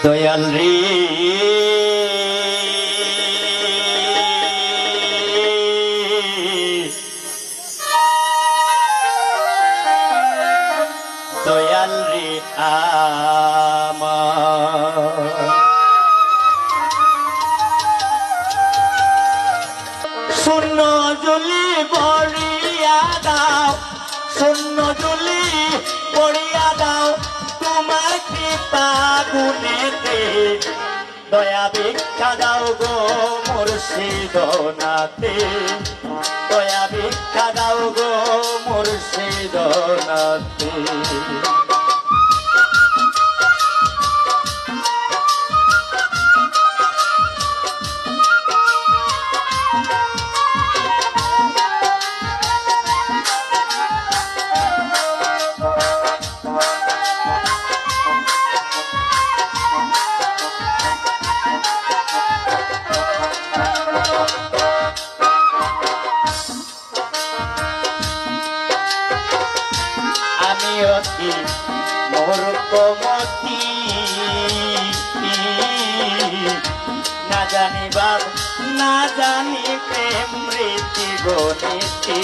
দয়াল রে। দয়াল রে আমার। শূন্য জলি বড়িয়া দাও শূন্য জলি গুণেতে দয়া ভিক্ষা দাও গো মুর্শিদ নাতে দয়া ভিক্ষা দাও গো মুর্শিদ মূর্খমতি না জানি বাব না জানি প্রেম রীতি গণিতি।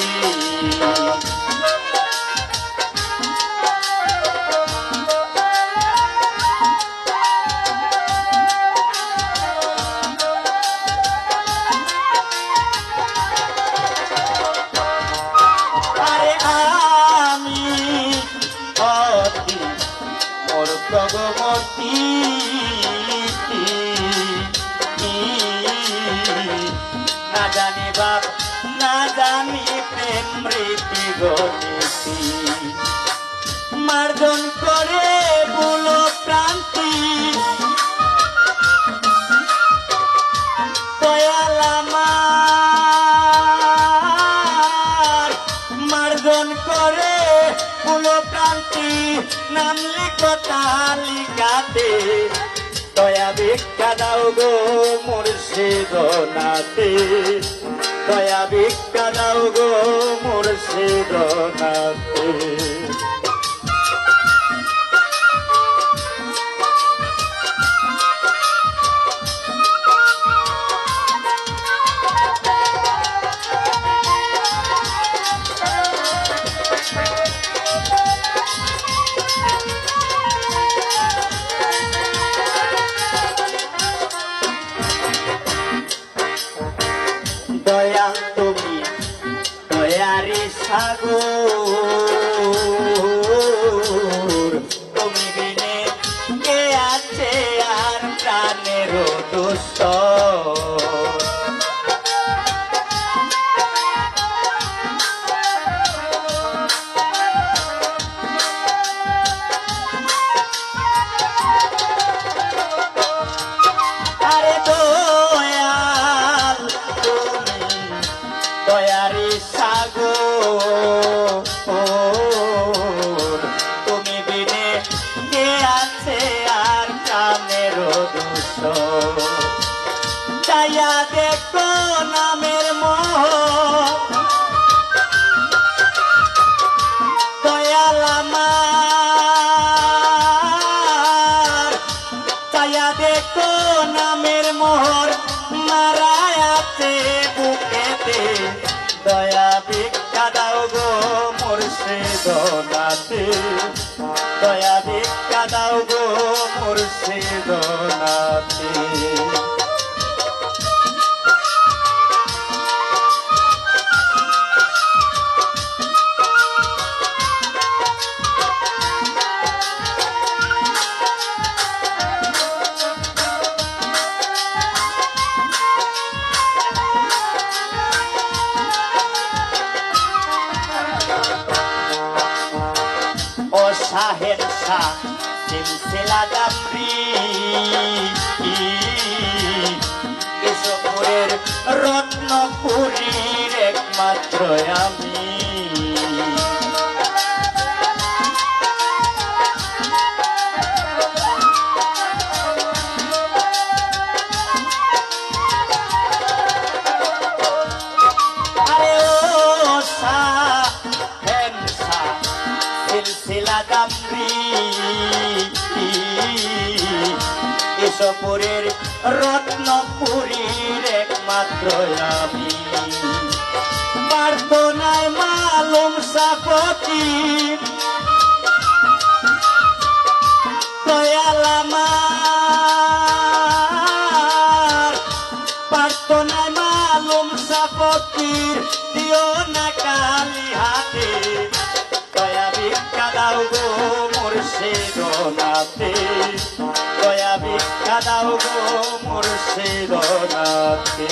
না জানি বাপ না জানি প্রেম রীতি গণিতি নাম লিখো তালিকাতে। দয়া ভিক্ষা দাও গো মুর্শিদ নাতে দয়া ভিক্ষা দাও গো মুর্শিদ নাতে সাগর তুমি বিনে কে আছে আর প্রাণের দুষ্ট তুমি বিনে কে আছে আর কামের দুষ চাইয়া নামের মোহ। দয়াল আমার। চাইয়া মোহর। মারায়াতে বুকেতে। দয়া গো মুর্শিদ নাতে দয়া ভিক্ষা দাও গো মুর্শিদ শাহের শাহ সিলসিলা কেশবপুরের রত্নপুরীর একমাত্র আমি। সিলসিলা দামরি রত্নপুরীর একমাত্র আমি। প্রার্থনায় মালুম সাপতি। দয়াল মুর্শিদ নাতে দয়া ভিক্ষা দাও গো মুর্শিদ নাতে